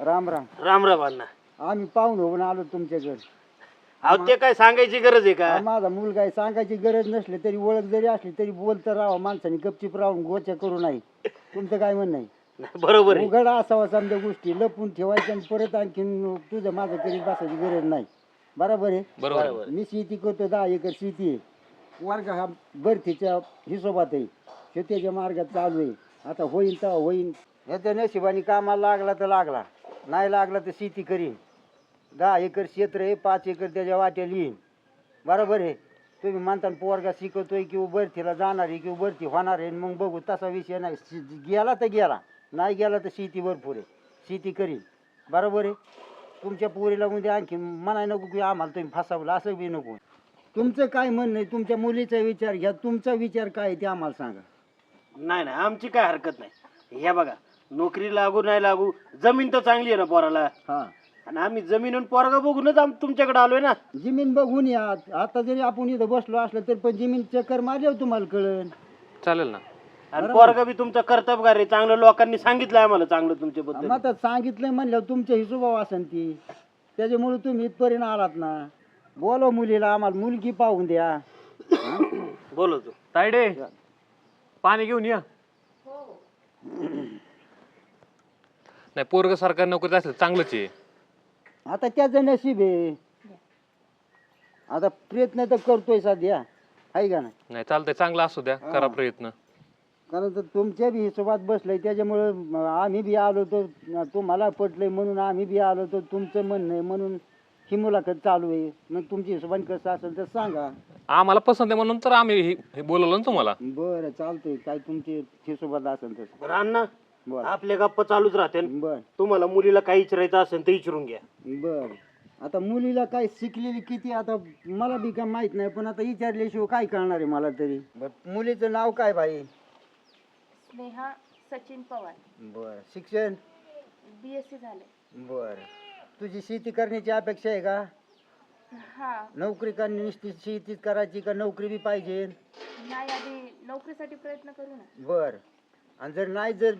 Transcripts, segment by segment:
राम राम. राम राम अण्णा. आम्ही पाहून होऊन आलो तुमच्याकडे अहो ते काय सांगायची गरज आहे का? हा, माझा मुलगा आहे सांगायची गरज नसली तरी ओळख जरी असली तरी बोलतं राहावं माणसाने गपचीप राहून गोच्या करू नाही तुमचं काय म्हणणं आहे? नाही, बरोबर आहे. उघड असावा समजा गोष्टी लपून ठेवायच्या आणि परत आणखीन तुझं माझं करीत बसायची गरज नाही. बरोबर आहे? बरोबर मी शेती करतो दहा एकर शेती आहे. वर्ग हा बर्थीच्या हिशोबात आहे. शेतीच्या मार्गात चालू आहे. आता होईल तर होईल ह्याच्या नशिबाने कामाला लागला तर लागला. नाही लागला तर शेती करीन. दहा एकर क्षेत्र आहे पाच एकर त्याच्या वाट्याला येईन बरोबर आहे. तुम्ही म्हणता पोरगा शिकवतोय किंवा बर्थीला जाणार आहे किंवा बर्थी होणार आहे मग बघू. तसा विषय नाही. शि- गेला तर गेला. नाही गेला तर शेती भरपूर आहे. शेती करीन. बरोबर आहे? तुमच्या पोरीला म्हणजे आणखी म्हणाय नको की आम्हाला तुम्ही फसावलं असं बी नको. तुमचं काय म्हणणं आहे? तुमच्या मुलीचा विचार घ्या. तुमचा विचार काय आहे ते आम्हाला सांगा. नाही नाही. आमची काय हरकत नाही. हे बघा. नोकरी लागू नाही लागू जमीन तर चांगली आहे ना पोराला. हा. आणि आम्ही जमीन आणि पोरगा बघूनच आम तुमच्याकडे आलोय ना. जमीन बघून या. आता जरी आपण इथं बसलो असलं तर पण जमीन चक्कर मारल्यावर तुम्हाला कळन चालेल ना. आणि पोरगा बी तुमचा कर्तबगार आहे. चांगलं लोकांनी सांगितलं आम्हाला चांगलं तुमच्याबद्दल. मग आता सांगितलंय म्हणल्यावर तुमच्या हिशोबावर असन ती. त्याच्यामुळे तुम्ही इथपर्यंत आलात ना. बोलव मुलीला आम्हाला मुलगी पाहून द्या. बोलवतो तायडे पाणी घेऊन या. नाही पोरग सरकारी नोकरीत असेल चांगलंच आहे. आता त्याचं नशीब आहे. आता प्रयत्न तर करतोय सध्या. आहे का नाही? नाही चालतंय चांगलं असू द्या करा प्रयत्न. कारण तर तुमच्या बी हिशोबात बसलंय त्याच्यामुळं म- आम्ही बी आलो तो तुम्हाला पटलंय म्हणून आम्ही बी आलो तो तुमचं म्हणणं आहे म्हणून ही मुलाखत चालू आहे. मग तुमच्या हिशोबाने कसं असेल तर सांगा. आम्हाला पसंत आहे म्हणून तर आम्ही हे- हे बोलवलं ना तुम्हाला. बरं चालतंय. काय तुमच्या हिशोबात असेल तसं बरं अण्णा बरं. आपले गप्पा चालूच राहते. बर. तुम्हाला मुलीला काही विचारायचं असेल तर विचारून घ्या. बर. आता मुलीला काय शिकलेली किती आता मला बी काय माहीत नाही पण आता विचारल्याशिवाय काय कळणार आहे मला तरी? बर मुलीचं नाव काय भाई स्नेहा सचिन पवार. बर शिक्षण? बी एस सी झाले बर. तुझी शेती करण्याची अपेक्षा आहे का? हा. नोकरी करणे नुसती शेतीच करायची का नोकरी बी पाहिजे? नाही आधी नोकरीसाठी प्रयत्न करू ना. बर. आणि जर नाही जर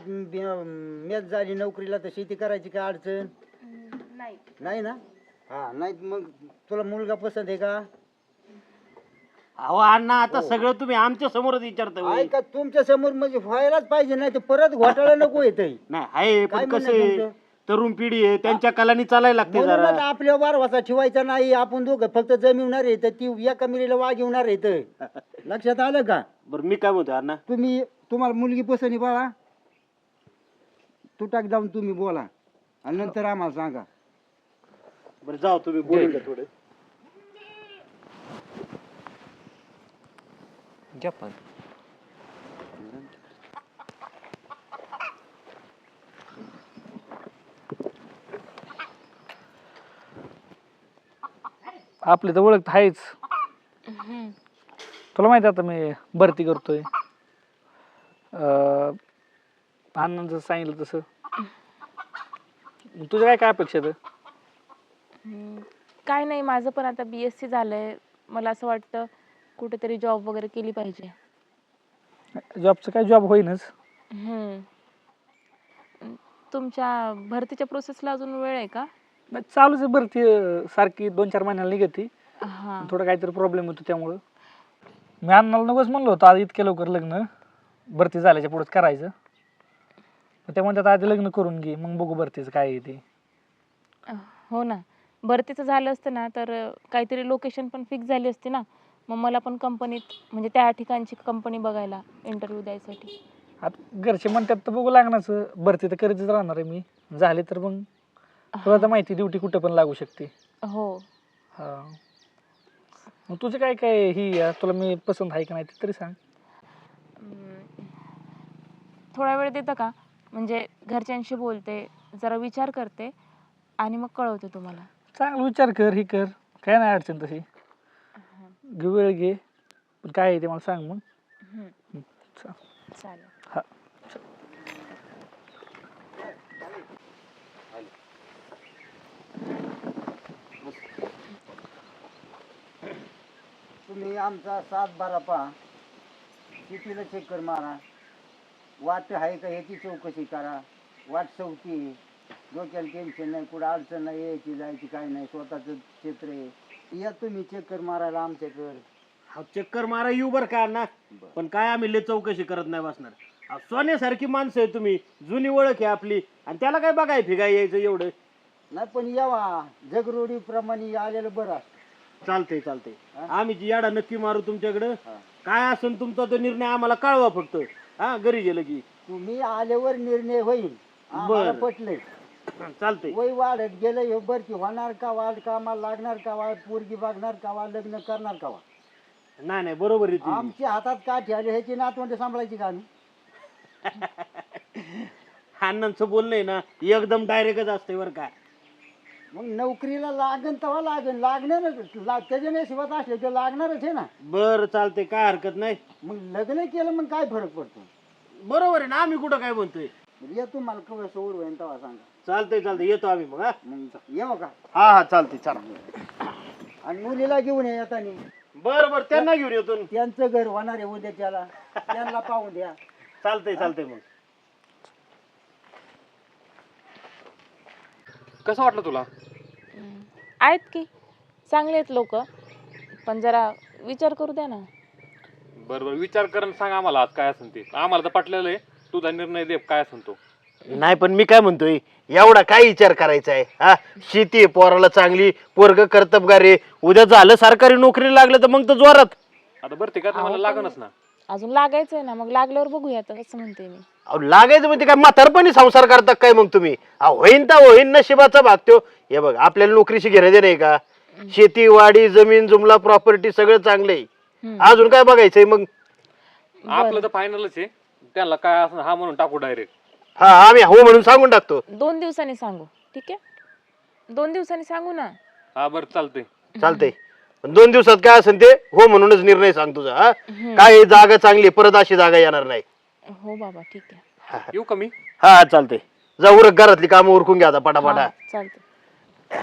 मॅच झाली नोकरीला तर शेती करायची काय अडचण? हम्म, नाही. नाही ना? हा नाही मग तुला मुलगा पसंत आहे का? अहो अण्णा आता सगळं तुम्ही आमच्या समोरच विचारता होय. ऐका तुमच्यासमोर म्हणजे व्हायलाच पाहिजे नाही तर परत घोटाळा नको येतंय. नाही आहे काय पण कसं आहे, तुमचं? तरुण पिढी आहे त्यांच्या कलानी चालायला लागते म्हणूनच आपल्या वारवाचा ठेवायचा नाही आपण दोघं फक्त जमिवणार आहे तर ती एका मिरीला वागिवणार आहे तर. लक्षात आलं का? बरं मी काय म्हणतो अण्णा? तुम्ही तुम्हाला मुलगी पसंती बाळा. तुटाक जाऊन तुम्ही बोला. आणि नंतर आम्हाला सांगा. बरं जाऊ तुम्ही बोलून घ्या थोडं. घ्या पण. आपली तर ओळख आहेच. तुला माहिती आता मी भरती करतोय. अं, अण्णांनं जसं सांगितलं तसं. मग तुझ्या काय काय अपेक्षा आहेत? हम्म, काय नाही माझं पण आता बी एस सी झालंय. मला असं वाटतं कुठेतरी जॉब वगैरे केली पाहिजे. जॉबचं काय जॉब होईनच. हम्म. तुमच्या भरतीच्या प्रोसेसला अजून वेळ आहे का? चालूच आहे भरती अं, सारखी दोन चार महिन्याला निघती. हा. थोडं काहीतरी प्रॉब्लेम होतो त्यामुळं. मी अण्णाला नकोच म्हणलो होतो आज इतक्या लवकर लग्न. भरती झाल्याच्या पुढेच करायचं. मग ते म्हणतात आधी लग्न करून घे मग बघू भरतीचं काय आहे ते. हो ना. भरतीचं झालं असतं ना तर काहीतरी लोकेशन पण फिक्स झाली असती ना. मग मला पण कंपनीत म्हणजे त्या ठिकाणची कंपनी बघायला इंटरव्ह्यू द्यायसाठी. आता घरचे म्हणतात तर बघू लागणारच. भरती तर करीतच राहणार आहे मी. झाले तर मग तुला तर माहिती ड्युटी कुठं पण लागू शकते. हो. हा. मग तुझं काय काय ही तुला मी पसंत आहे का नाही ते तरी सांग. थोडा वेळ देतं का? म्हणजे घरच्यांशी बोलते जरा विचार करते आणि मग कळवते तुम्हाला. चांगला विचार कर ही कर. काय नाही अडचण तशी. घे वेळ घे. पण काय आहे ते मला सांग मग. हं, चा- चालेल. हा. तुम्ही आमचा सात बारा पहा शेतीला चक्कर मारा. वाट आहे का याची चौकशी करा. वाट चौकी डोक्याला टेन्शन नाही कुठं अडचण नाही यायची जायची काय नाही स्वतःचं क्षेत्र आहे. या तुम्ही चक्कर मारायला आमच्याकडं. हा चक्कर मारा येऊ बरं का अण्णा? पण काय आम्ही लय चौकशी करत नाही बसणार. अहो, सोन्यासारखी माणसं आहे तुम्ही. जुनी ओळख आहे आपली. आणि त्याला काय बघाय फिगाय यायचं एवढं? नाही पण यावा. जगरोडी प्रमाणे आलेलं बरं असतं. चालतंय चालतंय. हा? आम्ही जी याडा नक्की मारू तुमच्याकडं. हा. काय असेल तुमचा तो निर्णय आम्हाला कळवा फक्त. हा घरी गेलं की. तुम्ही आल्यावर निर्णय होईल. आम्हाला बरं. पटलंय. चालतंय. वय वाढत गेलं हे बरं की होणार का वाढ कामाला लागणार का वाढ पोरगी बघणार का वाढ लग्न करणार का वाढ? नाही नाही बरोबर आहे तुझी. आमच्या हातात काठी आली ह्याची नातवंड सांभाळायची का आम्ही? अण्णांचं बोलणं आहे ना एकदम डायरेक्टच असते बरं का. मग नोकरीला लागन तेव्हा लागन. लागणारच. ला त्याच्या नशिबात असले ते लागणारच आहे ना. बरं चालतंय. काय हरकत नाही. मग लग्न केलं मग काय फरक पडतो? बरोबर आहे ना. आम्ही कुठं काय म्हणतोय? मग ये तुम्हाला कवळ सोड होईन तेव्हा सांगा. चालतंय चालतंय. येतो आम्ही मग हा? मग येऊ का? हा हा चालतंय चला. आणि मुलीला घेऊन ये येतानी. बरं बरं. त्यांना घेऊन येतो ना. त्यांचं घर होणार आहे उद्या त्याला त्यांना पाहून द्या. चालतंय चालतंय मग. कसं वाटलं तुला. आहेत की? चांगले आहेत लोक. पण जरा विचार करू द्या ना. बरं बरं. विचार कर सांग आम्हाला आज काय असेल ते. आम्हाला तर पटलेलं आहे. तुझा निर्णय दे काय असेल तो. नाही पण मी काय म्हणतोय? एवढा काय विचार करायचा आहे? हा? शेती आहे पोराला चांगली पोरग कर्तबगार आहे. उद्या झालं सरकारी नोकरी लागलं तर मग तर जोरात. आता बरं ते का मला लागणच ना. अजून लागायचंय ना मग लागल्यावर बघूया आता असं म्हणते मी. अहो लागायचं म्हणजे काय? म्हातारपणी संसार करता काय मग तुम्ही? अहो होईन तर होईन नशिबाचा भाग त्यो. हे बघ आपल्याला नोकरीशी घेणं देणं आहे का? शेती वाडी जमीन जुमला प्रॉपर्टी सगळं चांगलं. अजून काय बघायचंय मग? आपलं तर फायनलच आहे. त्यांना काय असं हा म्हणून टाकू डायरेक्ट हा आम्ही हो म्हणून सांगून टाकतो. दोन दिवसांनी सांगू ठीक आहे? दोन दिवसांनी सांगू ना? हा बरं चालतंय. चालतंय. पण दोन दिवसात काय असेल ते? हो म्हणूनच निर्णय सांग तुझा हा. काय जागा चांगली आहे, परत अशी जागा येणार नाही. हो बाबा ठीक आहे. येऊ का मी? हा चालतंय. जा उरक घरातली कामं उरकून घ्या आता पटापटा. हा, चालतंय.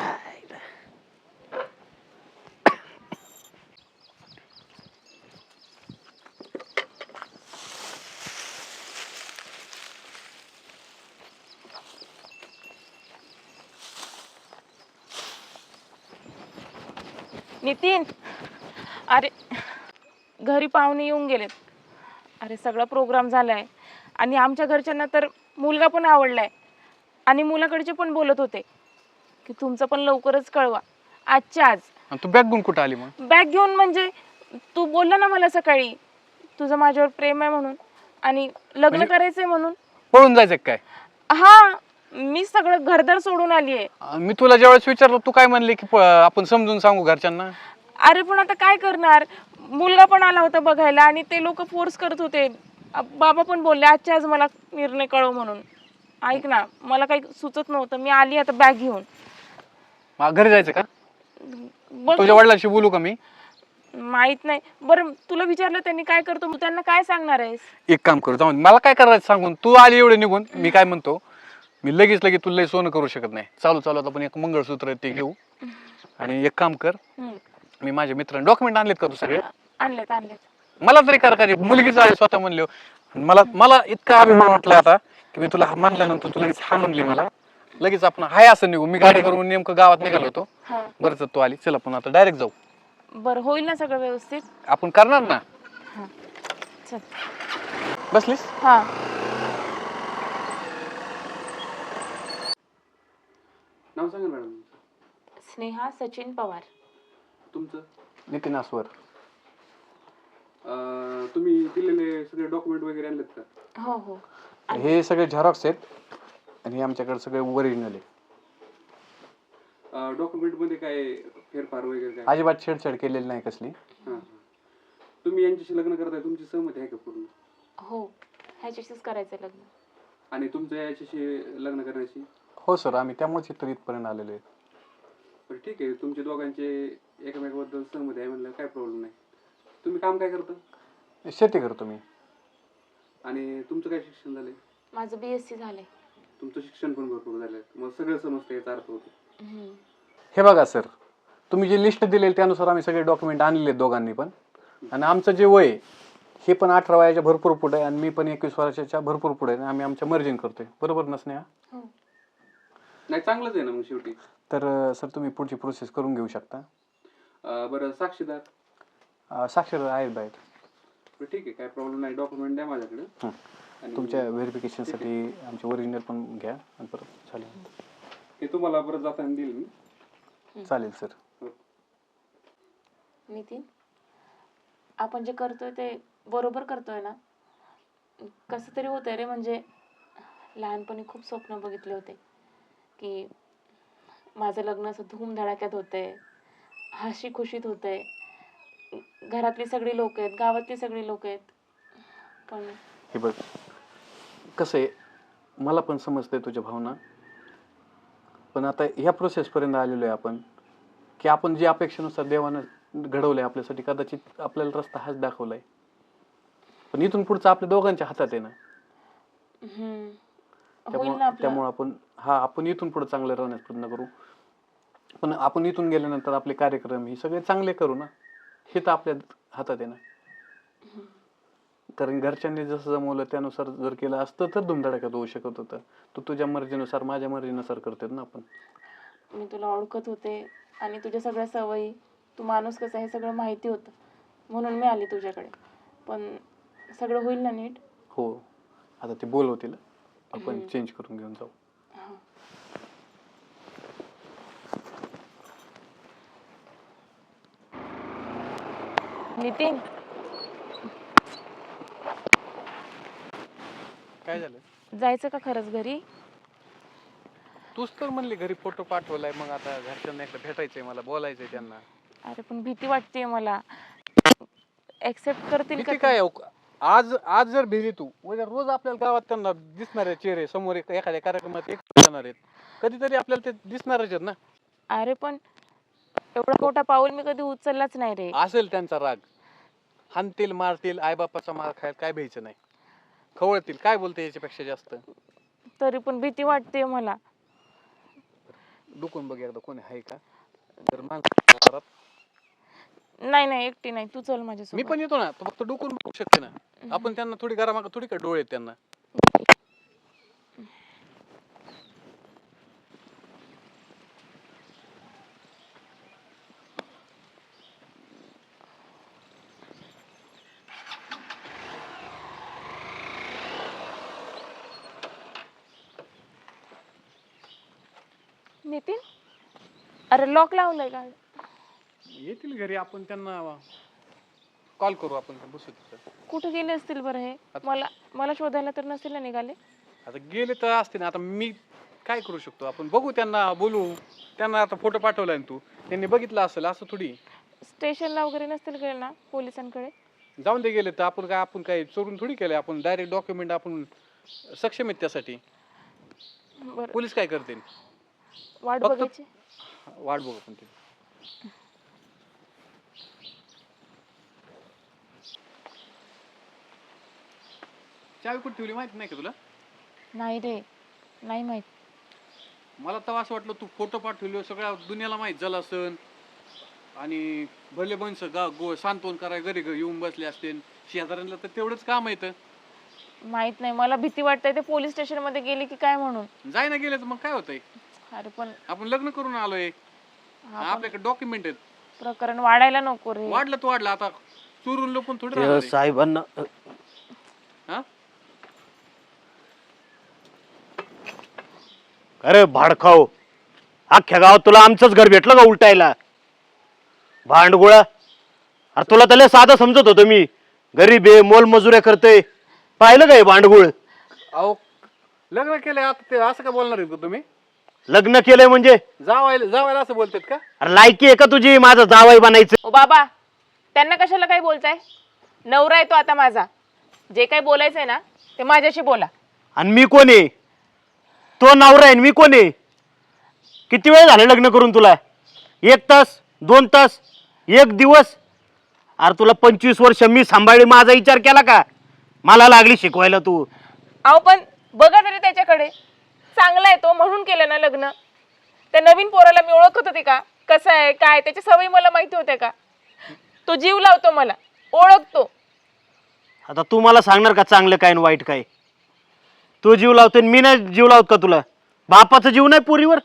नितीन. अरे घरी पाहुणे येऊन गेलेत. अरे सगळा प्रोग्राम झालाय. आणि आमच्या घरच्यांना तर मुलगा पण आवडलाय. आणि मुलाकडचे पण बोलत होते. की तुमचं पण लवकरच कळवा. आजच्या आज. आणि तू बॅग घेऊन कुठं आली मग? बॅग घेऊन म्हणजे तू बोलला ना मला सकाळी तुझं माझ्यावर प्रेम आहे म्हणून. आणि लग्न म्हणजे- करायचंय म्हणून. पळून जायचं का काय? हा मी सगळं घरदार सोडून आली आहे. मी तुला ज्यावेळेस विचारलं तू काय म्हणले की प- आपण समजून सांगू घरच्यांना? अरे पण आता काय करणार? मुलगा पण आला होता बघायला आणि ते लोक फोर्स करत होते. अ- बाबा पण बोलले आजच्या आज मला निर्णय कळव म्हणून. ऐक ना मला काही सुचत नव्हतं. मी आली आता बॅग घेऊन. मग घरी जायचं का? बघ. तुझ्या वडिलांशी बोलू का मी? माहीत नाही. बरं तुला विचारलं त्यांनी काय करतो तू त्यांना काय सांगणार आहेस? एक काम करू जाऊन मला काय करायचं सांगून? तू आली एवढे निघून मी काय म्हणतो? मी लगेच लगेच तुला सोनं करू शकत नाही. चालू चालू आता आपण एक मंगळसूत्र ते घेऊ. आणि एक काम कर हम्म. मी माझ्या मित्रांनी डॉक्युमेंट आणलेत का तू सगळे? आणलेत आणलेत. मला तरी कर का रे? मुलगीच आहे स्वतः म्हणले मला मला इतका अभिमान वाटला आता की मी तुला म्हणल्यानंतर तू लगेच हा म्हणली मला. लगेच आपण हाय असं निघू. मी गाडी करून नेमकं गावात निघालो होतो. हा. बरं तर तू आली. चल आपण आता डायरेक्ट जाऊ. बरं होईल ना सगळं व्यवस्थित? आपण करणार ना? चल. बसलीस? हा. नाव सांगा मॅडम स्नेहा सचिन पवार. तुमचं? नितीन आसवर अं, तुम्ही दिलेले सगळे डॉक्युमेंट वगैरे आणलेत का? हो हो. हे सगळे झेरॉक्स आहेत आणि हे आमच्याकडे सगळे ओरिजिनल आहे डॉक्युमेंटमध्ये काय फेरफार वगैरे काय? अजिबात छेडछाड केलेली नाही कसली. हां हां. तुम्ही यांच्याशी लग्न करताय तुमची सहमती आहे का पूर्ण? हो ह्याच्याशीच करायचं लग्न. आणि तुमचं याच्याशी लग्न करण्याची? हो सर. आम्ही त्यामुळेच इथं इथपर्यंत आलेलो आहे. बरं ठीक आहे. तुमच्या दोघांचे एकमेकाबद्दल सहमती आहे म्हणलं काय प्रॉब्लेम नाही. तुम्ही काम काय करता? शेती करतो मी. आणि तुमचं काय शिक्षण झालंय? माझं बी एस सी झालंय. तुमचं शिक्षण पण भरपूर झालंय. मग सगळं समजतं याचा अर्थ होतो. हम्म. हे बघा सर. तुम्ही जे लिस्ट दिलेली त्यानुसार आम्ही सगळे डॉक्युमेंट आणलेले आहेत दोघांनी पण. आणि आमचं जे वय आहे, हे पण अठरा वयाच्या भरपूर पुढे आहे आणि मी पण एकवीस वर्षाच्या भरपूर पुढे आहे आम्ही आमच्या मर्जिंग करतोय. बरोबर नसणे हो. नाही चांगलंच आहे ना मग शेवटी. तर सर तुम्ही पुढची प्रोसेस करून घेऊ शकता. अं, बरं साक्षीदार. अं, साक्षर आहेत बाहेर. बरं, ठीक आहे काय प्रॉब्लेम नाही डॉक्युमेंट द्या माझ्याकडे. हं. आणि तुमच्या व्हेरिफिकेशनसाठी आमचे ओरिजिनल पण घ्या आणि परत चालेल. ते तुम्हाला परत जाताना देईल मी. चालेल सर. नितीन आपण जे करतोय ते बरोबर करतोय ना? कसं तरी होतंय रे म्हणजे लहानपणी खूप स्वप्न बघितले होते. की माझं लग्न असं धूमधडाक्यात होतंय हशी खुशीत होतंय. घरातली सगळी लोक आहेत गावातली सगळी लोक आहेत. पण हे बघ कसं आहे मला पण समजतंय तुझ्या भावना. पण आता ह्या प्रोसेसपर्यंत आलेलो आहे आपण की आपण जे अपेक्षेनुसार देवानं घडवलंय आपल्यासाठी कदाचित आपल्याला रस्ता हाच दाखवलाय. पण इथून पुढचं आपल्या दोघांच्या हातात आहे ना. हम्म, होईल त्यामुळं आपलं? त्यामुळं आपण हा आपण इथून पुढे चांगलं राहण्याचा प्रयत्न करू. पण आपण इथून गेल्यानंतर आपले कार्यक्रम हे सगळे चांगले करू ना? हे तर आपल्या हातात आहे ना? कारण घरच्यांनी जसं जमवलं त्यानुसार जर केलं असतं तर धुमधडाक्यात होऊ शकत होतं. तू तुझ्या मर्जीनुसार माझ्या मर्जीनुसार करतात ना आपण. मी तुला ओळखत होते आणि तुझ्या सगळ्या सवयी तू माणूस कसा हे सगळं माहिती होतं. म्हणून मी आली तुझ्याकडे. पण सगळं होईल ना नीट? हो. आता ते बोलवतील. आपण चेंज करून घेऊन जाऊ. नितीन. काय झालं? जायचं का खरंच घरी? तूच तर म्हणली घरी फोटो पाठवलाय मग आता घरच्यांना एकदा भेटायचंय मला बोलायचंय त्यांना. अरे पण भीती वाटते मला. ऍक्सेप्ट करतील का किती ते? काय आज आज जर भिली तू उद्या रोज आपल्याला गावात त्यांना दिसणार आहे चेहरे समोर एक- एखाद्या कार्यक्रमात एक जाणार आहेत. कधीतरी आपल्याला ते दिसणारच आहेत ना. अरे पण एवढा मोठा पाऊल मी कधी उचललाच नाही रे. असेल त्यांचा राग. हानतील मारतील आईबापाचा मार खायला काय भ्यायचं नाही. खवळतील काय बोलते याच्यापेक्षा जास्त? तरी पण भीती वाटते मला. डुकून बघ एकदा कोणी आहे का? जर माणसं घरात नाही नाही एकटी नाही. तू चल मी माझ्यासोबत पण येतो ना. तू फक्त डुकून बघू शकते ना. आपण त्यांना थोडी घरामाग थोडी काय डोळे आहेत त्यांना? नितीन? अरे लॉक लावलंय का येतील घरी आपण त्यांना कॉल करू आपण बसू तिथं. कुठे गेले असतील बरं हे? मला मला शोधायला तर नसेल ना निघाले. आता गेले तर असते ना आता मी काय करू शकतो? आपण बघू त्यांना बोलू. त्यांना आता फोटो पाठवलाय ना तू. त्यांनी बघितलं असेल असं थोडी. स्टेशनला वगैरे नसतील गेले ना पोलिसांकडे? जाऊन दे गेले तर आपण काय आपण काय चोरून थोडी केलंय? आपण डायरेक्ट डॉक्युमेंट आपण सक्षम आहेत त्यासाठी. बरं. पोलीस काय करतील? वाट फक्त- बघायची. वाट बघू आपण ते चावी कुठे ठेवली माहिती नाही का तुला? नाही रे नाही माहीत. मला तर असं वाटलं तू फोटो पाठवले सगळ्या दुनियाला माहीत झालं असन. आणि भले बनस गा गो सांत्वन कराय घरी घरी येऊन बसले असते शेजाऱ्यांना तर तेवढंच काम येतं माहीत नाही मला भीती वाटते ते पोलीस स्टेशनमध्ये गेली की काय म्हणून. जाय ना गेले तर मग काय होतंय? अरे पण आपण लग्न करून आलोय. हा पण आपल्याकडे डॉक्युमेंट आहेत. प्रकरण वाढायला नको रे. वाढलं तर वाढलं आता चोरून लपून थोडी राहणार ते आहे. साहेबांना अरे भाडखाव अख्ख्या गावात तुला आमचंच घर भेटलं का उलटायला? भांडगुळा? अरे तुला त्याला साधं समजत होतो मी. गरीब आहे मोल मजुऱ्या करतोय. पाहिलं काय भांडगुळ? अहो लग्न केलंय आता ते असं का बोलणार आहेत का तुम्ही? लग्न केलंय म्हणजे? जावायला जावायला असं बोलतात का? अरे लायकी आहे का तुझी? माझं जावाई बनायचं. ओ बाबा त्यांना कशाला काही बोलताय? नवरा आहे तो आता माझा. जे काही बोलायचंय ना ते माझ्याशी बोला. आणि मी कोण आहे? तो नवरा आहे आणि मी कोण आहे? किती वेळ झालं लग्न करून तुला? एक तास दोन तास एक दिवस? अरे तुला पंचवीस वर्ष मी सांभाळली माझा विचार केला का? मला लागली शिकवायला तू. अहो पण बघा तरी त्याच्याकडे. चांगला आहे तो म्हणून केलं ना लग्न. त्या नवीन पोराला मी ओळखत होते का? कसं आहे काय त्याच्या सवयी मला माहिती होत्या का? तो जीव लावतो मला ओळखतो. आता तू मला सांगणार का चांगलं काय आणि वाईट काय? तू जीव लावतो मी नाही जीव लावत का तुला? बापाचा जीव नाही पोरीवर?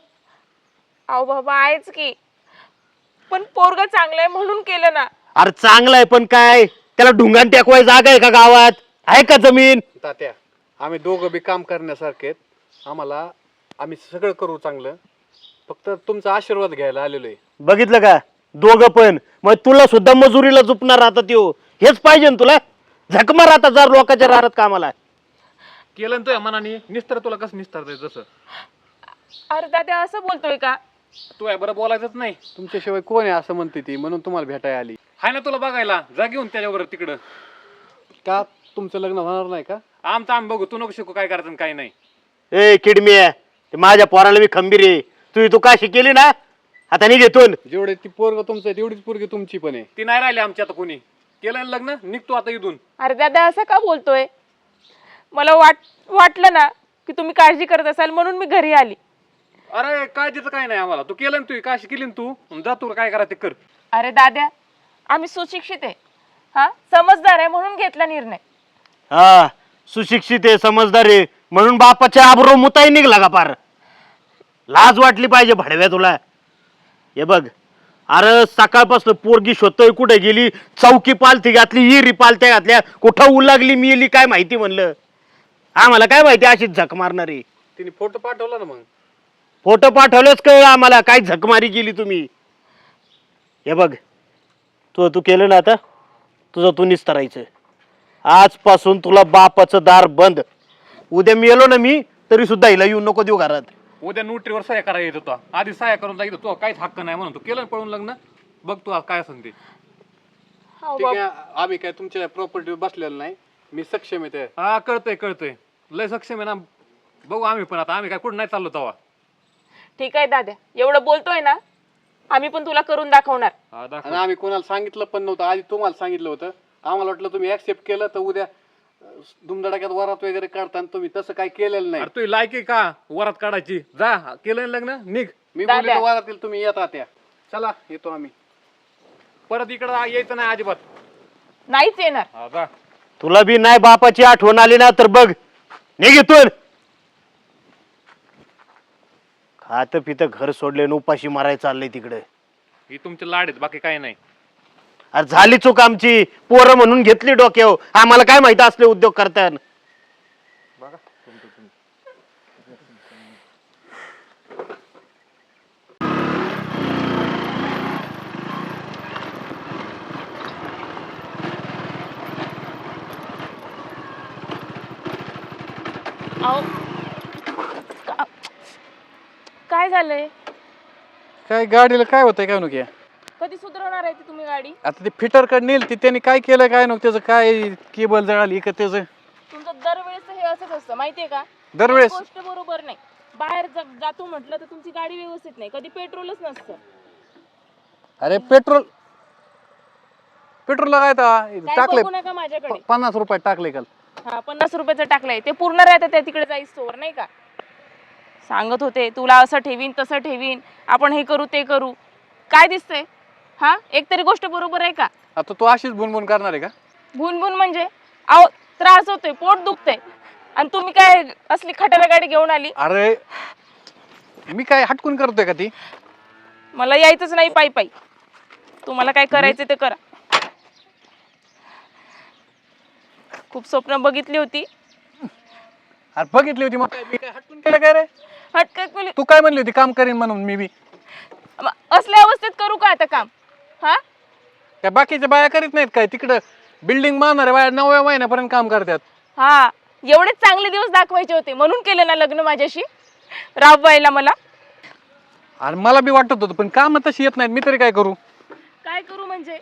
अहो बाबा आहेच की. पण पोरग चांगलं आहे म्हणून केलं ना. अरे चांगलं आहे पण काय? त्याला ढुंगान टेकवाय जागा आहे का गावात? आहे का जमीन? तात्या आम्ही दोघं बी काम करण्यासारखे आहेत. आम्हाला आम्ही सगळं करू चांगलं. फक्त तुमचा आशीर्वाद घ्यायला आलेलो आहे. बघितलं का? दोघं पण. मग तुला सुद्धा मजुरीला झुपणार आता त्यो हेच पाहिजे ना तुला? झकमार आता जर लोकांच्या राहत कामाला. केलं ना तुझ्या मनाने निस्तर तुला कसं निस्तर जसं? अरे दादा असं बोलतोय का? तू आहे बरं बोलायचंच नाही. तुमच्याशिवाय कोण आहे असं म्हणते ती? म्हणून तुम्हाला भेटायला आली. हाय ना तुला बघायला. जा घेऊन त्याच्यावर तिकडं. का? तुमचं लग्न होणार नाही का? आमचं आम्ही बघू. तू नको शिकू. काय करायचं आणि काय नाही. ए किडमी आहे. ते माझ्या पोराला मी खंबीर आहे. तू तू काशी केली ना? आता नाही घेतून जेवढे ती पोरग तुमचं आहे तेवढीच पोरगी तुमची पण आहे. ती नाही राहिली आमची आता कोणी. केलं ना लग्न? निघतो आता इथून. अरे दादा असं का बोलतोय? मला वाट वाटलं ना की तुम्ही काळजी करत असाल म्हणून मी घरी आली. अरे काळजीचं काय नाही आम्हाला. तू केलं ना तू काशी केली ना तू. जा तू काय करा ते कर. अरे दाद्या आम्ही सुशिक्षित आहे. हा समजदार आहे म्हणून घेतला निर्णय. हा सुशिक्षित आहे समजदार आहे म्हणून बापाच्या आबरो मुताही निघला का पार? लाज वाटली पाहिजे भडव्या तुला. हे बघ अरे सकाळपासून पोरगी शोधतोय कुठे गेली? चौकी पालथी घातली हिरी पालथ्या घातल्या कुठं उलागली मिली काय माहिती म्हणलं? आम्हाला काय माहिती अशीच झक मारणारी. तिने फोटो पाठवला ना मग. फोटो पाठवलेच कळलं आम्हाला काय झकमारी केली तुम्ही. हे बघ तू तू केलं ना आता तुझं तू निस्तरायचं आजपासून तुला बापाचं दार बंद. उद्या मेलो ना मी तरी सुद्धा हिला येऊन नको देऊ घरात. उद्या नोटरीवर सह्या करायला येत होता आधी सह्या करून जायचं तो काहीच हक्क नाही म्हणून तू केलं ना पळून लग्न? बघ तू आज काय असेल ते. हो ठीक आहे आम्ही काय तुमच्या प्रॉपर्टीवर बसलेलो नाही. मी सक्षम आहे ते. हा कळतंय कळतंय. लय सक्षम आहे ना. बघू आम्ही पण आता. आम्ही काय कुठं नाही चाललो तेव्हा. ठीक आहे दाद्या एवढं बोलतोय ना आम्ही पण तुला करून दाखवणार. हा, दाखव. आणि आम्ही कोणाला सांगितलं पण नव्हतं. आधी तुम्हाला सांगितलं होतं. आम्हाला वाटलं तुम्ही ऍक्सेप्ट केलं तर उद्या अं, धुमधडाक्यात वरात वगैरे काढताना तुम्ही तसं काही केलेलं नाही. अरे तू लायकी का? वरात काढायची. जा केलं ना लग्न? निघ. मी वरातील तुम्ही येता त्या चला येतो आम्ही. परत इकडं यायचं नाही अजिबात. नाहीच येणार. हा जा. तुला बी नाही बापाची आठवण आली ना तर बघ. निघ इथून. खात पित घर सोडले आणि उपाशी मारायला चाललंय तिकडे. ही तुमचे लाड आहेत बाकी काही नाही. अरे झाली चूक आमची. पोरं म्हणून घेतली डोक्यावर. आम्हाला काय माहिती असले उद्योग करतात अहो का- काय झालंय? काय गाडीला काय होतंय काय नको? कधी सुधारवणार आहे ती तुम्ही गाडी? आता ते फिटरकडे नेल ती त्यांनी काय केलं काय नको त्याचं काय केबल जळाली का त्याचं? तुमचं दरवेळेस हे असंच असतं माहितीये का? दरवेळेस? एक गोष्ट बरोबर नाही. बाहेर जा- जातो म्हटलं तर तुमची गाडी व्यवस्थित नाही. कधी पेट्रोलच नसतं. अरे पेट्रोल पेट्रोलला काय टाकले बघू नका माझ्याकडे. पन्नास रुपये टाकले काल. हा पन्नास रुपयाचं टाकलंय. ते पूर्ण राहतं त्या तिकडे जाईल स्टोअर नाही का? सांगत होते तुला असं ठेवीन तसं ठेवीन आपण हे करू ते करू. काय दिसतंय? हा? एक तरी गोष्ट बरोबर आहे का? आता तू अशीच बुनबुन करणार आहे का? भून म्हणजे? अहो त्रास होतोय पोट दुखतंय. आणि तुम्ही काय असली खटारा गाडी घेऊन आली? अरे मी काय हटकून करतोय का ती? मला यायचंच नाही पायी पायी. तुम्हाला काय करायचं ते करा. खूप स्वप्न बघितली होती. अरे बघितली होती मग काय? मी काय हटकून केलं काय रे? तू काय म्हणली होती? काम करीन म्हणून मी बी. म- असल्या अवस्थेत करू का आता काम? हा? काय बाकीच्या बाया करीत नाहीत काय? तिकडं बिल्डिंग बांधणाऱ्या बाया नवव्या महिन्यापर्यंत काम करतात. हा एवढे चांगले दिवस दाखवायचे होते. म्हणून केलं ना लग्न माझ्याशी? राबवायला मला. अरे मला बी वाटत होतं पण काम तशी येत नाहीत. मी तरी काय करू? काय करू म्हणजे?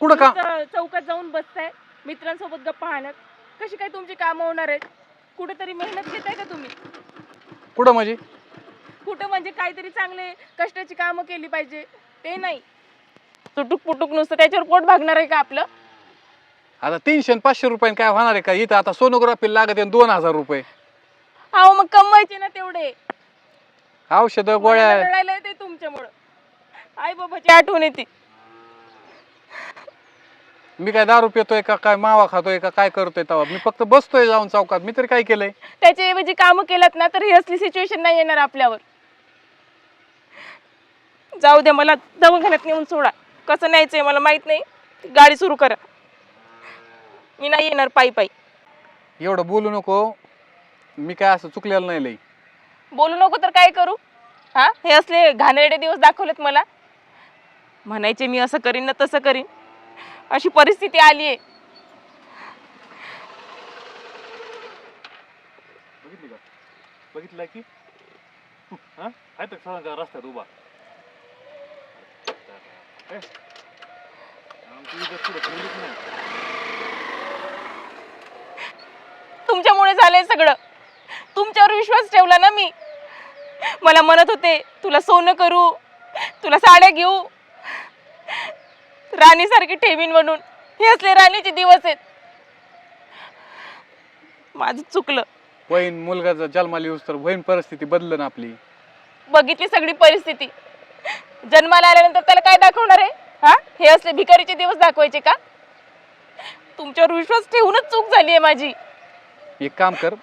कुठं नुसतं चौकात जाऊन बसताय मित्रांसोबत गप्पा हाणत. कशी काय तुमची कामं होणार आहेत? कुठेतरी मेहनत घेताय का तुम्ही? कुठं म्हणजे? कुठं म्हणजे काहीतरी चांगले कष्टाची कामं केली पाहिजे ते नाही. तुटुक पुटुक नुसतं त्याच्यावर पोट भागणार आहे का आपलं? आता तीनशे आणि पाचशे रुपयाने काय होणार आहे का? इथं आता सोनोग्राफी लागत आहे दोन हजार रुपये. अहो मग कमवायचे ना तेवढे. औषधं गोळ्या. मला रडायला येते तुमच्यामुळं. आई बाबाची आठवण येते. मी काय दारू पितोय का काय मावा खातोय का काय करतोय तेव्हा मी फक्त बसतोय जाऊन चौकात. मी तरी काय केलंय? त्याच्याऐवजी कामं केलं ना तर ही असली सिच्युएशन नाही येणार आपल्यावर. जाऊ दे मला दवाखान्यात नेऊन सोडा. कसं न्यायचंय मला माहीत नाही. गाडी सुरू करा. मी नाही येणार पायी पायी. एवढं बोलू नको. मी काय असं चुकलेलं नाही लई. बोलू नको तर काय करू? हा? हे असले घाणेरडे दिवस दाखवलेत मला. म्हणायचे मी असं करीन ना तसं करीन. अशी परिस्थिती आली आहे बघितली का? बघितलं की? हा? आहे तर सगळा रस्त्यात उभा. ए, आमची इज्जत पुढे ठेवलीच नाही. तुमच्यामुळे झालंय सगळं. तुमच्यावर विश्वास ठेवला ना मी. मला म्हणत होते तुला सोनं करू तुला साड्या घेऊ राणीसारखी ठेवीन म्हणून. हे असले राणीचे दिवस आहेत. माझं चुकलं. वहीन मुलगाचा जन्माला येऊस तर वहीन परिस्थिती बदल ना आपली. बघितली सगळी परिस्थिती. जन्माला आल्यानंतर त्याला काय दाखवणार आहे? हा? हे असले भिकारीचे दिवस दाखवायचे का? तुमच्यावर विश्वास ठेवूनच चूक झाली आहे माझी. एक काम कर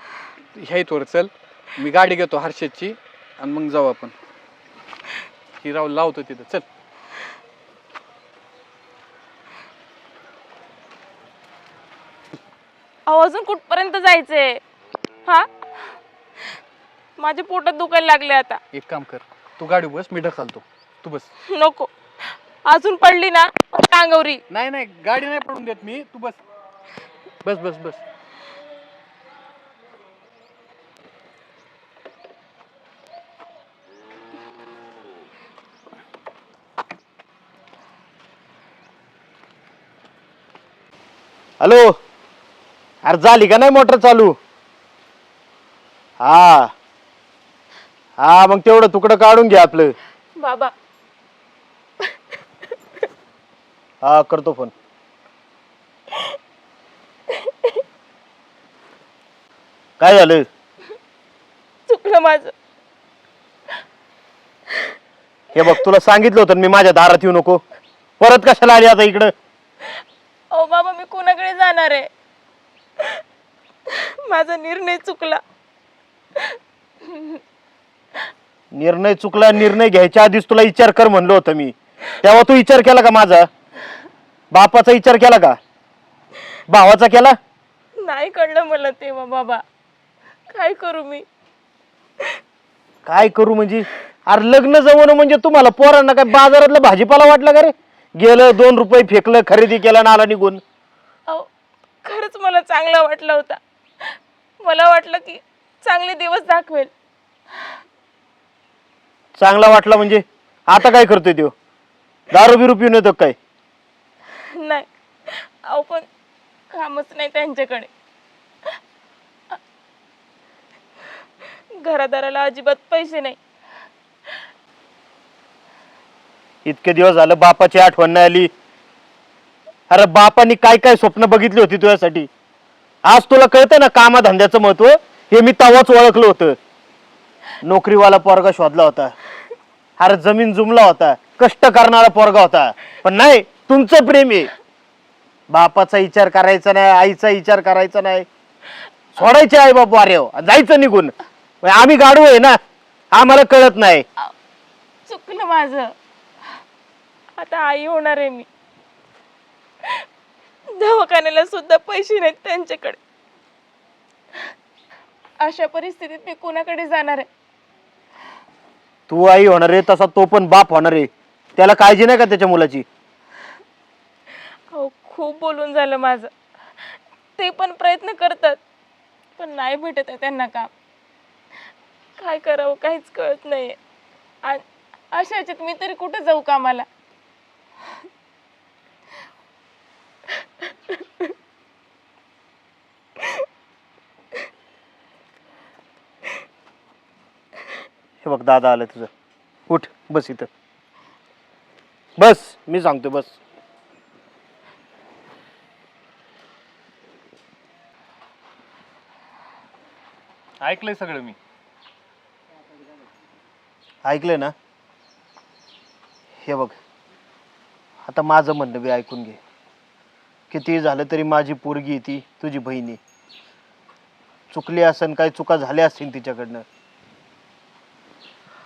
ह्या इथवर चल. मी गाडी घेतो हर्षदची आणि मग जाऊ आपण. ही राव लावतो तिथं. चल. अहो अजून कुठपर्यंत जायचंय? हा? माझ्या पोटात दुखायला लागले आता. एक काम कर तू गाडी बस मी ढकलतो. तू बस. नको. अजून पडली ना टांगवरी. नाही नाही गाडी नाही पडून देत मी. तू बस. बस बस बस. हॅलो. अरे झाली का नाही मोटर चालू? हा. हा मग तेवढं तुकडं काढून घ्या आपलं. बाबा. हा करतो फोन. काय झालं? चुकलं माझं. हे बघ तुला सांगितलं होतं ना मी माझ्या दारात येऊ नको. परत कशाला आली आता इकडं? अहो बाबा मी कोणाकडे जाणार आहे? माझा निर्णय चुकला. निर्णय चुकला निर्णय घ्यायच्या आधीच तुला विचार कर म्हणलं होतं मी. तेव्हा तू विचार केला का माझा? बापाचा विचार केला का? भावाचा केला? नाही कळलं मला तेव्हा बाबा. काय करू मी? काय करू म्हणजे? अरे लग्न जमवणं म्हणजे तुम्हाला पोरांना काय बाजारातलं भाजीपाला वाटलं का रे? गेलं दोन रुपये फेकलं खरेदी केला ना आला निघून. अहो खरंच मला चांगला वाटला होता. मला वाटलं की चांगले दिवस दाखवेल. चांगला वाटला म्हणजे? आता काय करतोय तो दारू बिरू पिऊन येतो काय? नाही. अहो पण कामच नाही त्यांच्याकडे. घरादाराला अजिबात पैसे नाही. इतके दिवस झालं बापाची आठवण नाही आली. अरे बापानी काय काय स्वप्न बघितली होती तुझ्यासाठी? आज तुला कळतं ना कामाधंद्याचं महत्त्व? हे मी तवाच ओळखलं होतं. नोकरीवाला पोरगा शोधला होता. अरे जमीन जुमला होता. कष्ट करणारा पोरगा होता. पण नाही तुमचं प्रेम आहे. बापाचा विचार करायचा नाही आईचा विचार करायचा नाही. सोडायचे आई बाप अरे जायचं निघून. आम्ही गाडू आहे ना. आम्हाला कळत नाही. चुकलं माझं. आता आई होणार आहे मी. दवाखान्याला सुद्धा पैसे नाहीत त्यांच्याकडे. अशा परिस्थितीत मी कोणाकडे जाणार आहे? तू आई होणार आहे तसा तो पण बाप होणार आहे. त्याला काळजी नाही का त्याच्या मुलाची? हो खूप बोलून झालं माझं. ते पण प्रयत्न करतात पण नाही भेटत आहे त्यांना काम. काय करावं काहीच कळत नाही अशा ह्याच्यात मी तरी कुठे जाऊ कामाला? बघ दादा आलं तुझं. उठ बस इथं. बस मी सांगतो बस. ऐकलंय सगळं मी. ऐकलंय ना? हे बघ आता माझं म्हणणं बी ऐकून घे. किती झालं तरी माझी पोरगी आहे ती तुझी बहिणी. चुकली असन काही चुका झाल्या असतील तिच्याकडनं.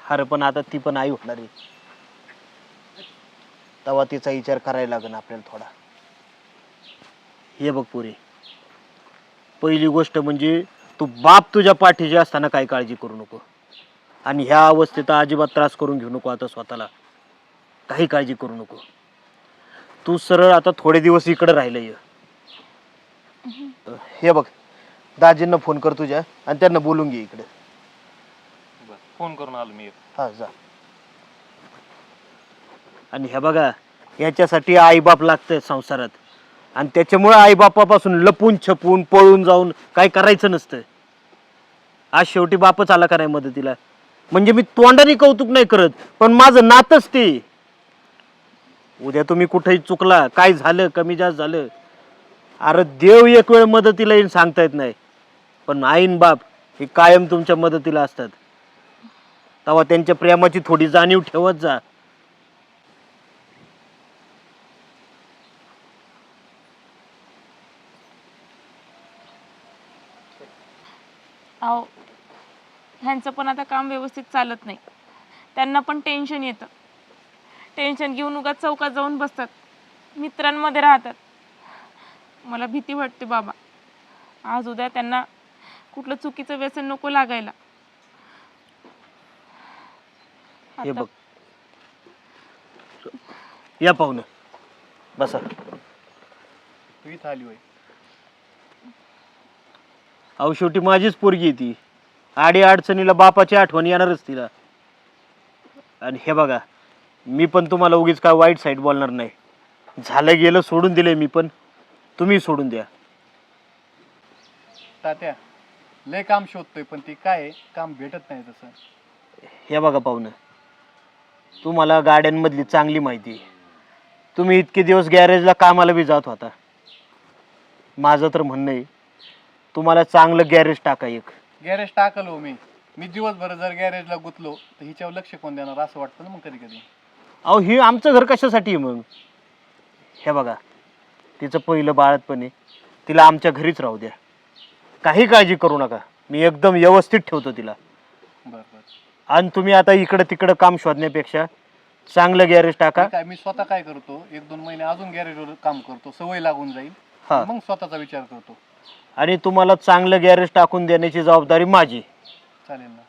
अरे पण आता ती पण आई होणार आहे. तेव्हा तिचा विचार करायला लागेल आपल्याला थोडा. हे बघ पुरे पहिली गोष्ट म्हणजे तू बाप तुझ्या पाठीशी असताना काही काळजी करू नको. आणि ह्या अवस्थेत अजिबात त्रास करून घेऊ नको आता स्वतःला. काही काळजी करू नको. तू सरळ आता थोडे दिवस इकडे राहिलं ये. हे बघ दाजींना फोन कर तुझ्या आणि त्यांना बोलून घे इकडे. फोन करून आलो मी हा जा. आणि हे बघा याच्यासाठी आईबाप लागतंय संसारात. आणि त्याच्यामुळे आईबापापासून लपून छपून पळून जाऊन काही करायचं नसतं आज शेवटी बापच आला का नाही मदतीला? म्हणजे मी तोंडाने कौतुक नाही करत पण माझं नातच ते. उद्या तुम्ही कुठेही चुकला काय झालं कमी जास्त झालं अरे देव एक वेळ मदतीला येईन सांगता येत नाही. पण आईन बाप हे कायम तुमच्या मदतीला असतात. तेव्हा त्यांच्या प्रेमाची थोडी जाणीव ठेवत जा. अहो ह्यांचं पण आता काम व्यवस्थित चालत नाही. त्यांना पण टेन्शन येतं. टेन्शन घेऊन उगाच चौकात जाऊन बसतात. मित्रांमध्ये राहतात. मला भीती वाटते बाबा. आज उद्या त्यांना कुठलं चुकीचं व्यसन नको लागायला. हे बघ. या पाहुणं. बसा. तू इथं आली होय. अहो शेवटी माझीच पोरगी आहे ती. आडी अडचणीला बापाची आठवण येणारच तिला. आणि हे बघा मी पण तुम्हाला उगीच काय वाईट साईड बोलणार नाही. झालं गेलं सोडून दिलंय मी पण. तुम्ही सोडून द्या. तात्या लय काम शोधतोय पण ती काय आहे, काम भेटत नाही तसं. हे बघा पाहुणं. तुम्हाला गाड्यांमधली चांगली माहिती आहे. तुम्ही इतके दिवस गॅरेजला कामाला बी जात होता. माझं तर म्हणणं आहे तुम्हाला चांगलं गॅरेज टाका एक. गॅरेज टाकलो मी. मी दिवसभर जर गॅरेजला गुतलो तर हिच्यावर लक्ष कोण देणार असं वाटतं ना मग कधी कधी अहो हे आमचं घर कशासाठी आहे मग? हे बघा तिचं पहिलं बाळातपण आहे. तिला आमच्या घरीच राहू द्या. काही काळजी करू नका. मी एकदम व्यवस्थित ठेवतो तिला. बरं बरं. आणि तुम्ही आता इकडं तिकडं काम शोधण्यापेक्षा चांगलं गॅरेज टाका. मी काय मी स्वतः काय करतो एक दोन महिने अजून गॅरेजवर काम करतो सवय लागून जाईल. हा. मग स्वतःचा विचार करतो. आणि तुम्हाला चांगलं गॅरेज टाकून देण्याची जबाबदारी माझी. चालेल ना.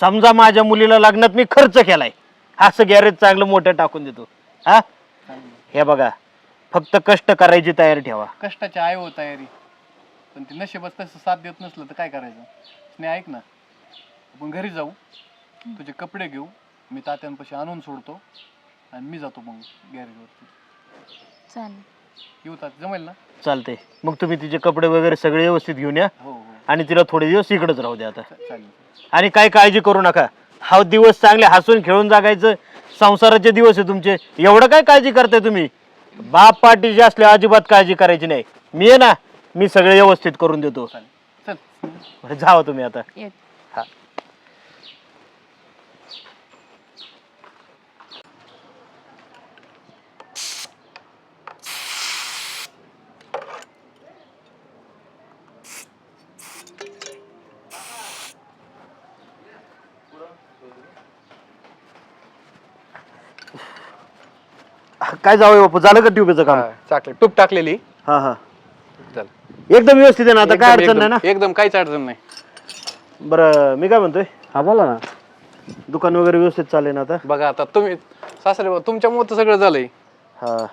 समजा माझ्या मुलीला लग्नात मी खर्च केलाय असं गॅरेज चांगलं मोठं टाकून देतो. हा? चालेल. ना. हे बघा फक्त कष्ट करायची तयारी ठेवा. कष्टाची आहे हो तयारी. पण ती नशीबच तसं साथ देत नसलं तर काय करायचं? स्नेह ऐक ना. आपण घरी जाऊ तुझे कपडे घेऊ. मी तात्यांपाशी आणून सोडतो. आणि मी जातो मग गॅरेजवरती. चालेल. येऊ तात जमेल ना? चालते मग तुम्ही तिचे कपडे वगैरे सगळे व्यवस्थित घेऊन या. हो हो. आणि तिला थोडे दिवस इकडेच राहू द्या आता. चा- चालेल. आणि काय काळजी करू नका. हा दिवस चांगले हसून खेळून जागायचं. संसाराचे दिवस आहे तुमचे. एवढं काय काळजी करताय तुम्ही? बाप पाठीचे असले अजिबात काळजी करायची नाही. मी आहे ना मी सगळे व्यवस्थित करून देतो. चालेल. चल. बरं, जावा तुम्ही आता. येत. काय जावं बापू? झालं का ट्यूबचं काम? चाकले. तूप टाकलेली. हा हा. चल एकदम व्यवस्थित आहे ना आता काय एकदम- अडचण नाही ना? एकदम- एकदम काहीच अडचण नाही. बरं मी काय म्हणतोय? हा बोला ना. दुकान वगैरे व्यवस्थित चालेल ना आता? बघा आता तुम्ही सासरे तुमच्यामुळे तर सगळं झालंय. हा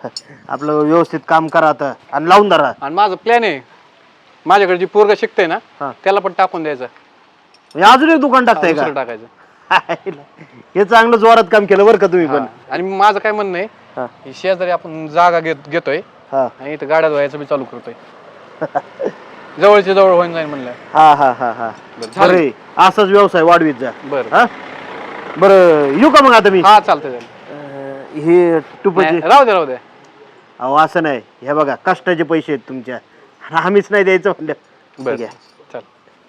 आपलं व्यवस्थित काम करा आता आणि लावून धरा. आणि माझं प्लॅन आहे. माझ्याकडे जी पोरगा शिकतंय ना हा. त्याला पण टाकून द्यायचं. म्हणजे अजून एक दुकान टाकताय का? दुसरं टाकायचं. हे चांगलं जोरात काम केलं बरं का तुम्ही पण. आणि माझं काय म्हणणं आहे हा. ही शेजारी आपण जागा घेत घेतोय हा. आणि इथं गाड्या धुवायचं मी चालू करतोय. जवळची जवळ होऊन जाईल म्हणलं. हा हा हा हा. बरं. बरं असाच व्यवसाय वाढवीत जा. बरं. हा? बरं येऊ का मग आता मी? हा चालतंय चालतंय. अं, हे टुपाचे राहू दे राहू दे. अहो असं नाही. हे बघा कष्टाचे पैसे आहेत तुमच्या. आणि आम्हीच नाही द्यायचं म्हणलं. बरं ठीक आहे. चल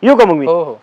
येऊ का मग मी? हो हो.